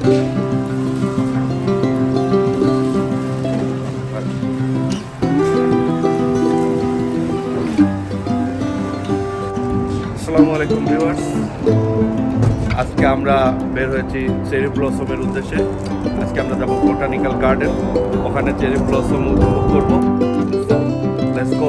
আসসালামু আলাইকুম আজকে আমরা বের হয়েছি চেরি ব্লসমের উদ্দেশ্যে। আজকে আমরা যাব বোটানিক্যাল গার্ডেন। ওখানে চেরি ব্লসম উপভোগ করব। লেটস গো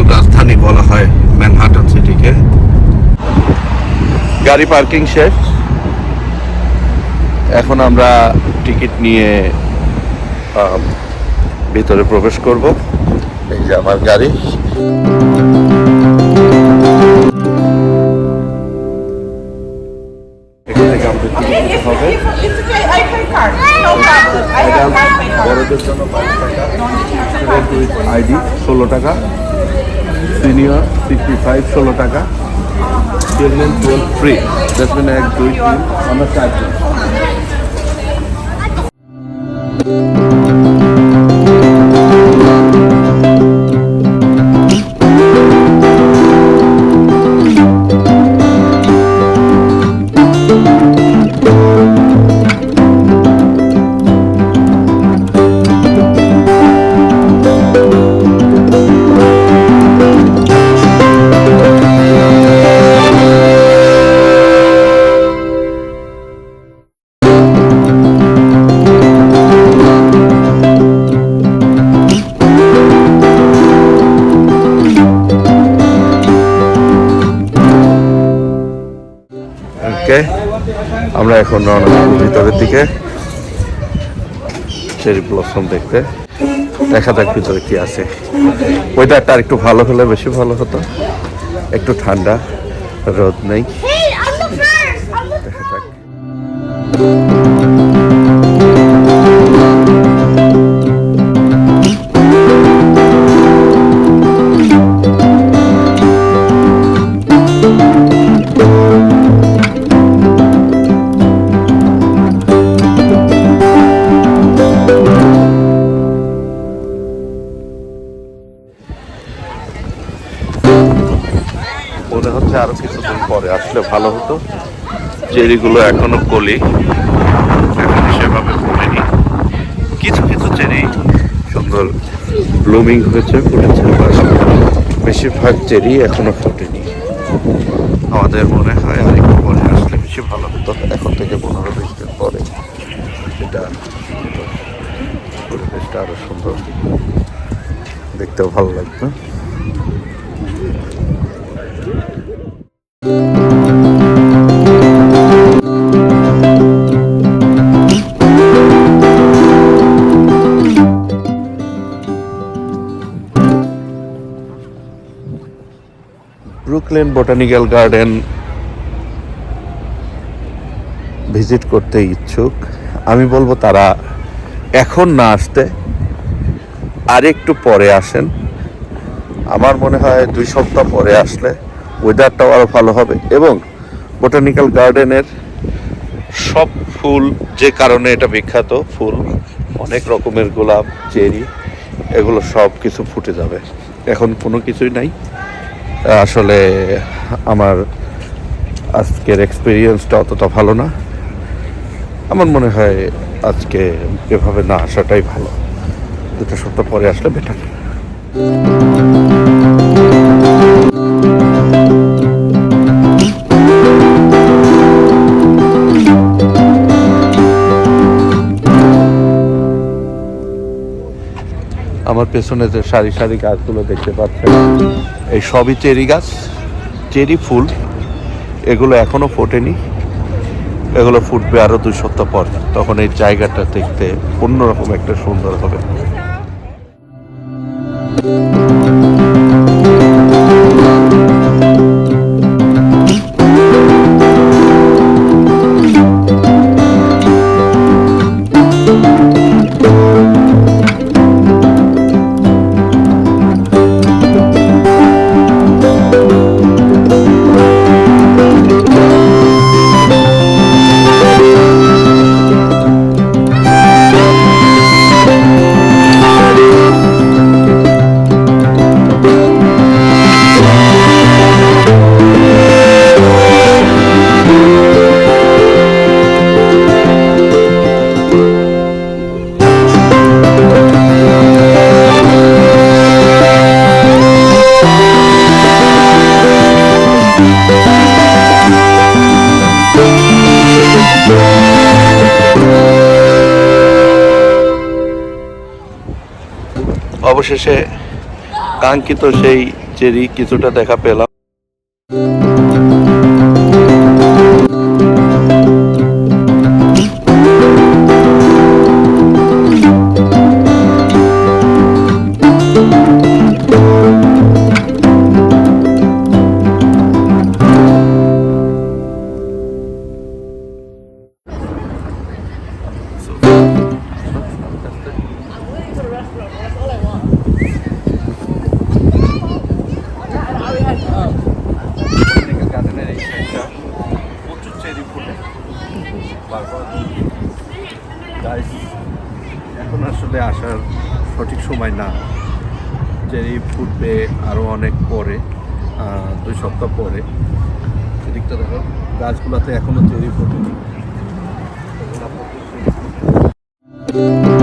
ফিনান্সিয়াল রাজধানী বলা হয় ম্যানহাটন সিটিকে। গাড়ি পার্কিং শেষ। এখন আমরা টিকিট নিয়ে ভিতরে প্রবেশ করব। এই যে আমার গাড়ি. বড়দের জন্য বাইশ টাকা। আইডি ষোলো টাকা। সিনিয়র সিক্সটি ফাইভ ষোলো টাকা। চিলড্রেন টুয়েলভ ফ্রি দেখবেন এক দুই তিন আমরা চারজন। ওকে আমরা এখন রওনা দেবো ভিতরের দিকে। চেরি ব্লসম দেখতে। দেখা যাক ভিতরে কি আছে। ওয়েদারটা একটু ভালো হলে বেশি ভালো হতো। একটু ঠান্ডা রোদ নেই. দেখা যাক। চেরিগুলো এখনও কলি। এখন সেভাবে ফোটেনি কিছু কিছু চেরি সুন্দর ব্লুমিং হয়েছে, ফুটেছে বেশিরভাগ চেরি এখনও ফোটেনি। আমাদের মনে হয় আর একটু পরে আসলে বেশি ভালো হতো। এখন থেকে পনেরো বিশ দিন পরে এটা পরিবেশটা আরও সুন্দর। দেখতেও ভালো লাগবে। ব্রুকলেন বোটানিক্যাল গার্ডেন ভিজিট করতে ইচ্ছুক। আমি বলব তারা এখন না আসতে আর একটু পরে আসেন। আমার মনে হয় দুই সপ্তাহ পরে আসলে ওয়েদারটাও আরও ভালো হবে এবং বোটানিক্যাল গার্ডেনের সব ফুল যে কারণে এটা বিখ্যাত, ফুল, অনেক রকমের গোলাপ, চেরি, এগুলো সব কিছু ফুটে যাবে। এখন কোনো কিছুই নাই। আসলে আমার আজকের এক্সপিরিয়েন্সটা অতটা ভালো না। আমার মনে হয় আজকে এভাবে না আসাটাই ভালো। দুটো সপ্তাহ পরে আসলে বেটার আমার পেছনে যে সারি সারি গাছগুলো দেখতে পাচ্ছেন এই সবই চেরি গাছ, চেরি ফুল। এগুলো এখনও ফোটেনি। এগুলো ফুটবে আরও দুই সপ্তাহ পর। তখন এই জায়গাটা দেখতে অন্যরকম একটা সুন্দর হবে। অবশেষে কাঙ্ক্ষিত সেই চেরি কিছুটা দেখা পেলাম। আসার সঠিক সময় না। চেরি ফুটবে আরও অনেক পরে দুই সপ্তাহ পরে। সেদিকটা দেখো, গাছগুলোতে এখনও তৈরি ফুটেনি Thank প্রচুর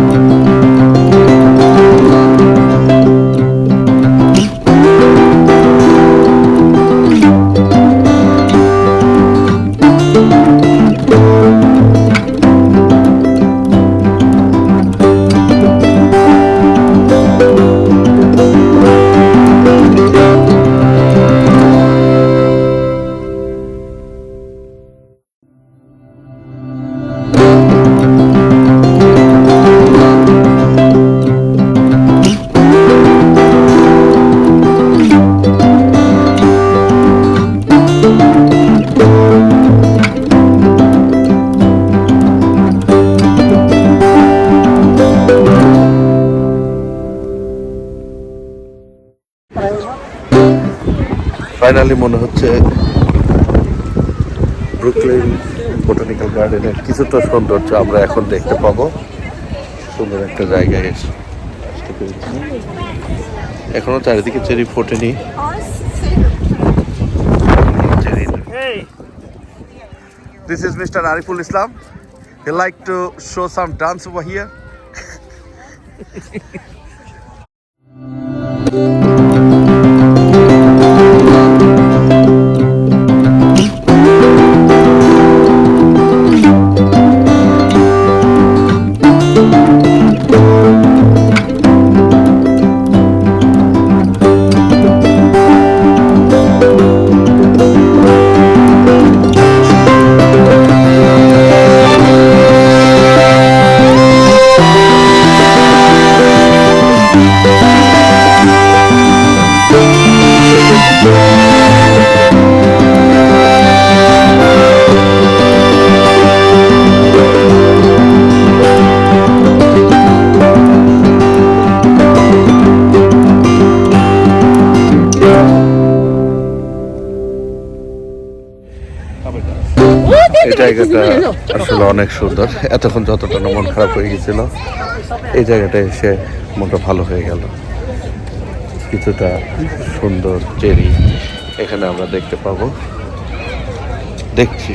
চেরি মনে হচ্ছে ব্রুকলিন বোটানিক্যাল গার্ডেনের কিছুটা সৌন্দর্য আমরা এখন দেখতে পাবো সুন্দর একটা জায়গায় এসে আসতে পেরেছি এখনও চারিদিকে চেরি ফোটেনি This is Mr. Ariful Islam. He like to show some dance over here. জায়গাটা আসলে অনেক সুন্দর। এতক্ষণ যতটা নমন মন খারাপ হয়ে গেছিল এই জায়গাটা এসে মনটা ভালো হয়ে গেল। কিছুটা সুন্দর চেরি এখানে আমরা দেখতে পাবো। দেখছি।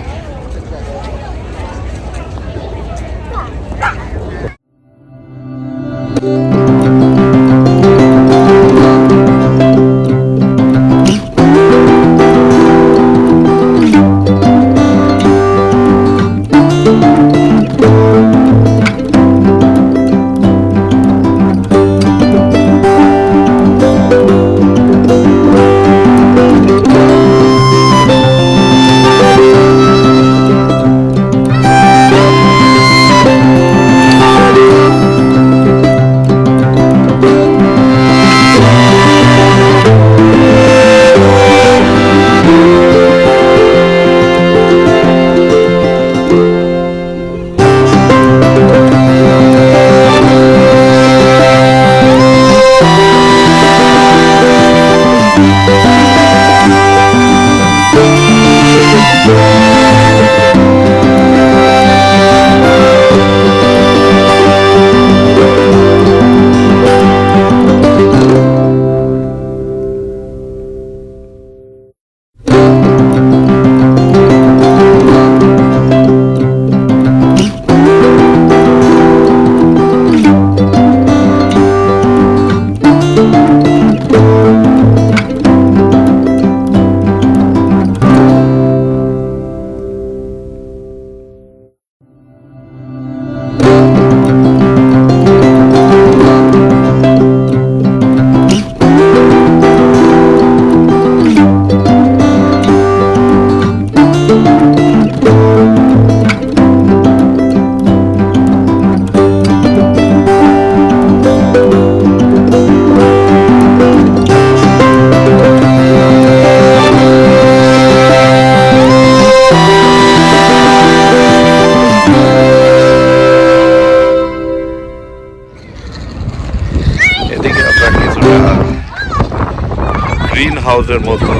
গ্রিন হাউসের মতো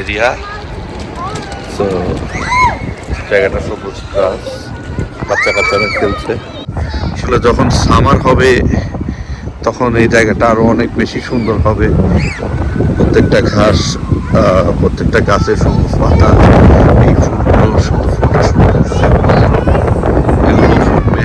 এরিয়া। তো জায়গাটা সবুজ গাছ বাচ্চা কাচ্চারা খেলছে। আসলে যখন সামার হবে, তখন এই জায়গাটা আরও অনেক বেশি সুন্দর হবে। প্রত্যেকটা ঘাস প্রত্যেকটা গাছের সবুজ পাতা, এই ফুলগুলো শুধু এগুলো ফুটবে।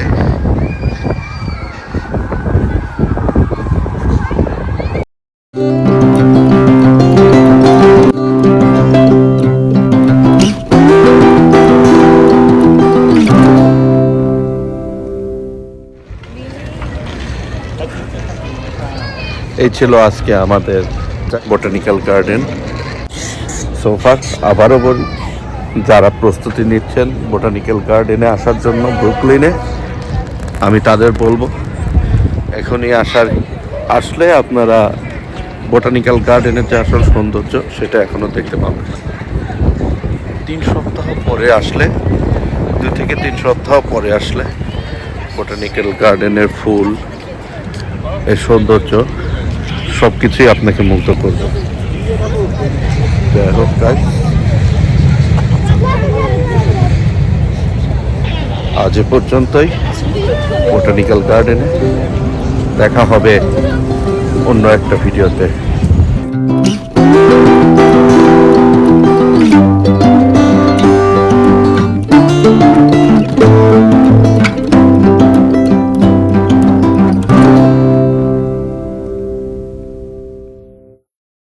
এই ছিল আজকে আমাদের বোটানিক্যাল গার্ডেন সোফার আবারও বলি, যারা প্রস্তুতি নিচ্ছেন বোটানিক্যাল গার্ডেনে আসার জন্য ব্রুকলিনে আমি তাদের বলব, এখনই আসার, আসলে আপনারা বোটানিক্যাল গার্ডেনের যে আসল সৌন্দর্য, সেটা এখনও দেখতে পাবেন তিন সপ্তাহ পরে আসলে, দুই থেকে তিন সপ্তাহ পরে আসলে বোটানিক্যাল গার্ডেনের ফুল, এর সৌন্দর্য সব কিছুই আপনাকে মুগ্ধ করবে। যাই হোক তাই আজ এ পর্যন্তই। বোটানিক্যাল গার্ডেনে দেখা হবে অন্য একটা ভিডিওতে।